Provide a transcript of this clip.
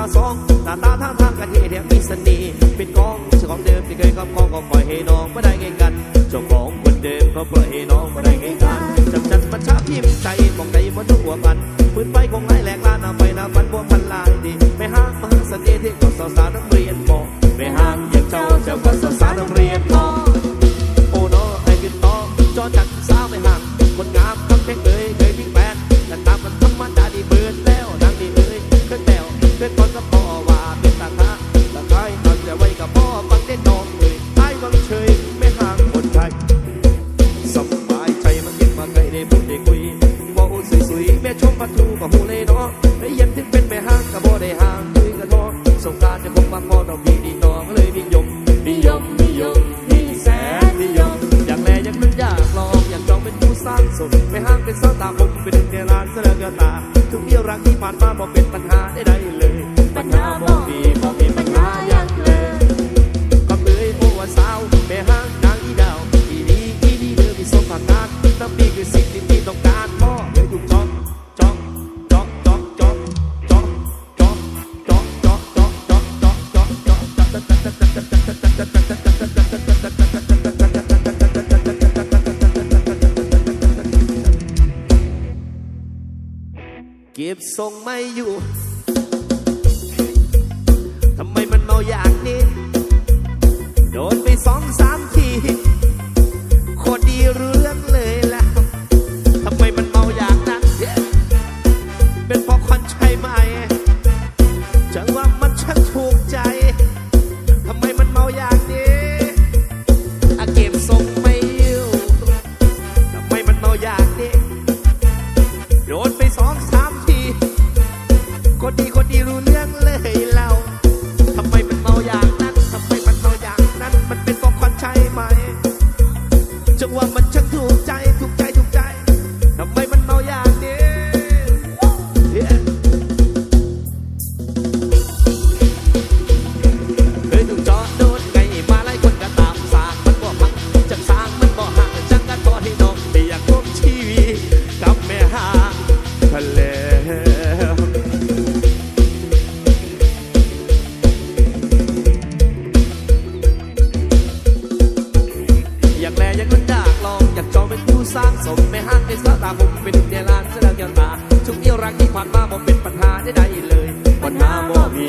าวสองหน้าตาท่าทางกันเฮเดียมีเสน่ห์เป็นกองเจ้าของเดิมที่เคยครอบครองก็ปล่อยให้น้องไม่ได้เงกันเจ้าของคนเดิมก็ปล่อยให้น้องไม่ได้เงกันจำจันมันชาพิมพ์ใจมองใจมันทุกหัวกันพื้นไฟคงไล่แหลกลานเอาไปนาฟันบวพันลายดีไม่ห้ามมหาเสน่ห์ที่กอดสาวสาวนักเรีย ก็หูเลยเนาะได้ยินถึงเป็นแม่ห้างกับบ่ได้ห่างคุยกันท้อสงการจะคงมาพอดอกดีดีน้องเลยนิยมนิยมนิยมนิแสนนิยมอยากแลอยากนึกอยากลองอยากจองเป็นผู้สร้างสมไม่ห้างเป็นสาวตาผมเป็นหนึ่งในร้านเสนอกตาทุกเรื่องรักที่ผ่านมาบอกเป็น บทรงไม่อยู่ทำไมมันเมาอย่างนี้ โดนไปสองสามทีโคตรดีเรื่องเลยแล้วทำไมมันเมาอย่างนั้นเย้เป็นเพราะควันใช่ไหมจังว่า เป็นเดลานเสนอแก้วตาทุกเอี่ยวรักที่ผ่านมาบ่เป็นปัญหาได้ใดๆเลยปัญหาบ่มี